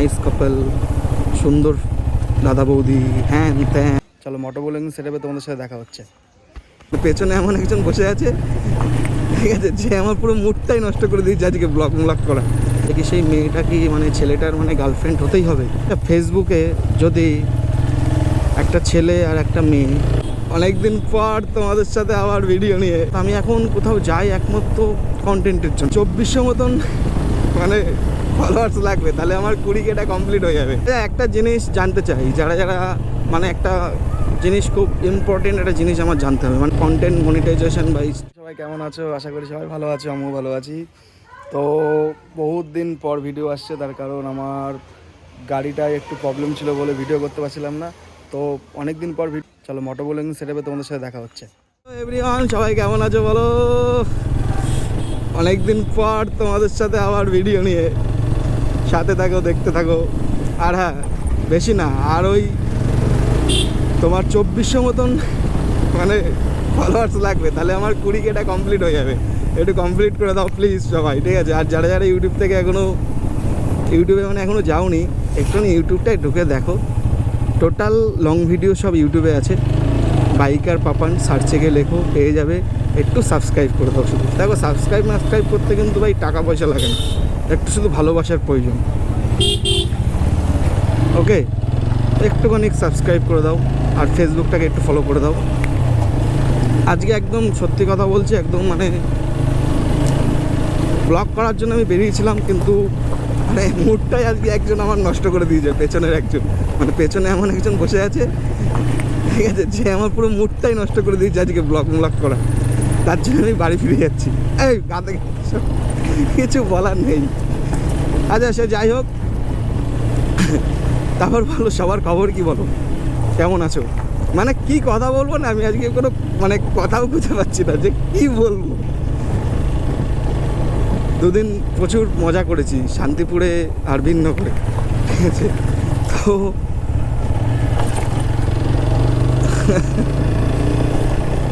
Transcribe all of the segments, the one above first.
Nice কাপল, সুন্দর দাদা বৌদি হ্যাঁ ত্যান চলো মোটো বোলিং সেটাপে তোমাদের সাথে দেখা হচ্ছে। পেছনে এমন একজন বসে আছে, ঠিক আছে, যে আমার পুরো মুডটাই নষ্ট করে দিয়েছে আজকে ব্লগ ব্লগ করা। দেখি সেই মেয়েটা কি মানে ছেলেটার মানে গার্লফ্রেন্ড হতেই হবে। ফেসবুকে যদি একটা ছেলে আর একটা মেয়ে, অনেকদিন পর তোমাদের সাথে আবার ভিডিও নিয়ে। আমি এখন কোথাও যাই একমাত্র কন্টেন্টের জন্য। চব্বিশশো মতন মানে ফলোয়ার্স লাগবে তাহলে আমার কুড়ি কেটা কমপ্লিট হয়ে যাবে। এ, একটা জিনিস জানতে চাই যারা যারা মানে একটা জিনিস খুব ইম্পর্টেন্ট একটা জিনিস আমার জানতে হবে মানে কন্টেন্ট মনিটাইজেশন বা সবাই কেমন আছো? আশা করি সবাই ভালো আছো আমিও ভালো আছি। তো বহুত দিন পর ভিডিও আসছে তার কারণ আমার গাড়িটায় একটু প্রবলেম ছিল বলে ভিডিও করতে পারছিলাম না। তো অনেক দিন পর ভিড- চলো মোটো বোলিং সেটাপে তোমাদের সাথে দেখা হচ্ছে। এভরিওয়ান সবাই কেমন আছো বলো? অনেক দিন পর তোমাদের সাথে আবার ভিডিও নিয়ে। সাথে থাকো, দেখতে থাকো। আর হ্যাঁ বেশি না, আর ওই তোমার চব্বিশশো মতন মানে ফলোয়ার্স লাগবে, তাহলে আমার কুড়ি কেটা কমপ্লিট হয়ে যাবে। একটু কমপ্লিট করে দাও প্লিজ সবাই, ঠিক আছে? আর যারা যারা ইউটিউব থেকে এখনও ইউটিউবে মানে এখনও যাওনি, একটুখানি ইউটিউবটায় ঢুকে দেখো। টোটাল লং ভিডিও সব ইউটিউবে আছে। বাইকার পাপান সার্চে গিয়ে লেখো, পেয়ে যাবে। একটু সাবস্ক্রাইব করে দাও শুধু। দেখো সাবস্ক্রাইব সাবস্ক্রাইব করতে কিন্তু ভাই টাকা পয়সা লাগে না। একটু শুধু ভালোবাসার প্রয়োজন। ওকে একটুখানি সাবস্ক্রাইব করে দাও আর ফেসবুকটাকে একটু ফলো করে দাও। আজকে একদম সত্যি কথা বলছি, একদম মানে ব্লগ করার জন্য আমি বেরিয়েছিলাম, কিন্তু মানে মুডটাই আজকে একজন আমার নষ্ট করে দিয়েছে, পেছনের একজন। মানে পেছনে এমন একজন বসে আছে, ঠিক আছে, যে আমার পুরো মুডটাই নষ্ট করে দিয়েছে আজকে ব্লগ ব্লগ করা। তার জন্য আমি বাড়ি ফিরে যাচ্ছি। এই গাতে কিছু বলার নেই। আচ্ছা সে যাই হোক। তারপর বলো সবার খবর কি বলো? কেমন আছো? মানে কি কথা বলব না, আমি আজকে কোনো মানে কথাও বুঝতে পারছি না যে কি বলব। দুদিন প্রচুর মজা করেছি, শান্তিপুরে আর ভিন্ন করে ঠিক আছে? তো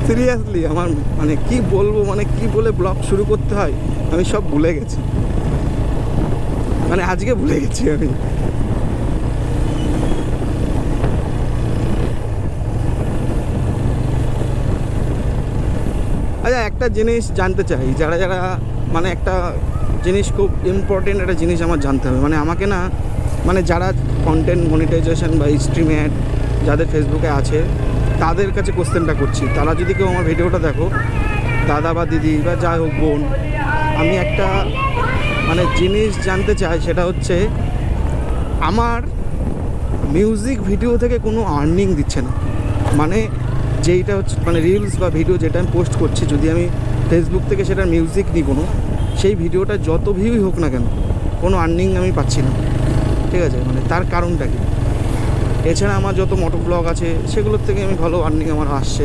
সিরিয়াসলি আমার মানে কি বলব মানে কি বলে ব্লগ শুরু করতে হয়, আমি সব ভুলে গেছি। মানে আজকে ভুলে গেছি আমি। আচ্ছা একটা জিনিস জানতে চাই, যারা যারা মানে একটা জিনিস খুব ইম্পর্টেন্ট একটা জিনিস আমার জানতে হবে। মানে আমাকে না মানে যারা কন্টেন্ট মনিটাইজেশন বা স্ট্রিম অ্যাড যাদের ফেসবুকে আছে তাদের কাছে কোশ্চেনটা করছি। তারা যদি কেউ আমার ভিডিওটা দেখো, দাদা বা দিদি বা যাই হোক বোন, আমি একটা মানে জিনিস জানতে চাই, সেটা হচ্ছে আমার মিউজিক ভিডিও থেকে কোনো আর্নিং দিচ্ছে না। মানে যেইটা হচ্ছে মানে রিলস বা ভিডিও যেটা আমি পোস্ট করছি, যদি আমি ফেসবুক থেকে সেটা মিউজিক নিই কোনো, সেই ভিডিওটা যত ভিউই হোক না কেন, কোনো আর্নিং আমি পাচ্ছি না। ঠিক আছে? মানে তার কারণটা কি? এছাড়া আমার যত মোটো ব্লগ আছে, সেগুলোর থেকে আমি ভালো আর্নিং আমার আসছে,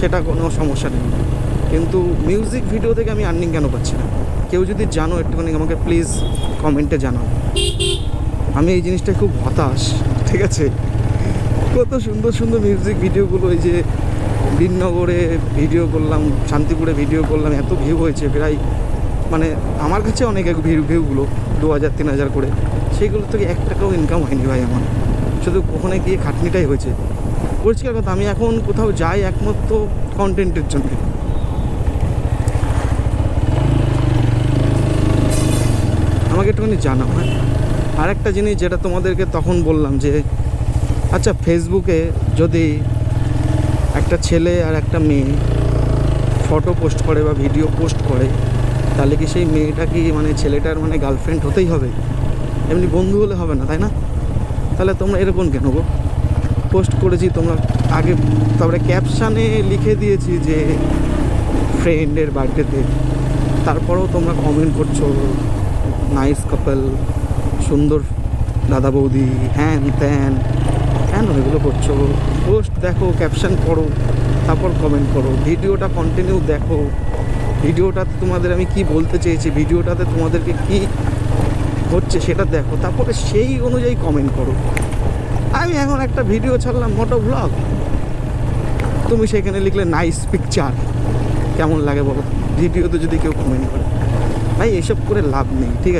সেটা কোনো সমস্যা নেই। কিন্তু মিউজিক ভিডিও থেকে আমি আর্নিং কেন পাচ্ছি না? কেউ যদি জানো একটুখানি আমাকে প্লিজ কমেন্টে জানাও। আমি এই জিনিসটা খুব হতাশ, ঠিক আছে? কত সুন্দর সুন্দর মিউজিক ভিডিওগুলো এই যে দিননগরে ভিডিও করলাম, শান্তিপুরে ভিডিও করলাম, এত ভিউ হয়েছে প্রায় মানে আমার কাছে অনেক ভিউ ভিউগুলো দু হাজার, তিন হাজার করে। সেইগুলো থেকে এক টাকাও ইনকাম হয়নি ভাই আমার। শুধু ওখানে গিয়ে খাটনিটাই হয়েছে? পরিষ্কার কথা, আমি এখন কোথাও যাই একমাত্র কন্টেন্টের জন্য। আমাকে একটুখানি জানাও হ্যাঁ? আর একটা জিনিস যেটা তোমাদেরকে তখন বললাম যে আচ্ছা ফেসবুকে যদি একটা ছেলে আর একটা মেয়ে ফটো পোস্ট করে বা ভিডিও পোস্ট করে, তাহলে কি সেই মেয়েটা কি মানে ছেলেটার মানে গার্লফ্রেন্ড হতেই হবে? এমনি বন্ধু হলে হবে না, তাই না? তাহলে তোমরা এরকম কেন গো? পোস্ট করেছি তোমরা। আগে তারপরে ক্যাপশানে লিখে দিয়েছি যে ফ্রেন্ডের বার্থডেতে তারপরেও তোমরা কমেন্ট করছ নাইস কাপল সুন্দর দাদা বৌদি হ্যান ত্যান কেন এগুলো করছ? পোস্ট দেখো ক্যাপশান করো তারপর কমেন্ট করো। ভিডিওটা কন্টিনিউ দেখো। ভিডিওটাতে তোমাদের আমি কি বলতে চেয়েছি? ভিডিওটাতে তোমাদেরকে কি হচ্ছে সেটা দেখো, তারপরে সেই অনুযায়ী কমেন্ট করো। আমি এখন একটা ভিডিও ছাড়লাম, মোটো ব্লগ তুমি সেখানে লিখলে নাইস পিকচার কেমন লাগে বলো? ভিডিওতে যদি কেউ কমেন্ট করে। ভাই, এসব করে লাভ নেই, ঠিক আছে?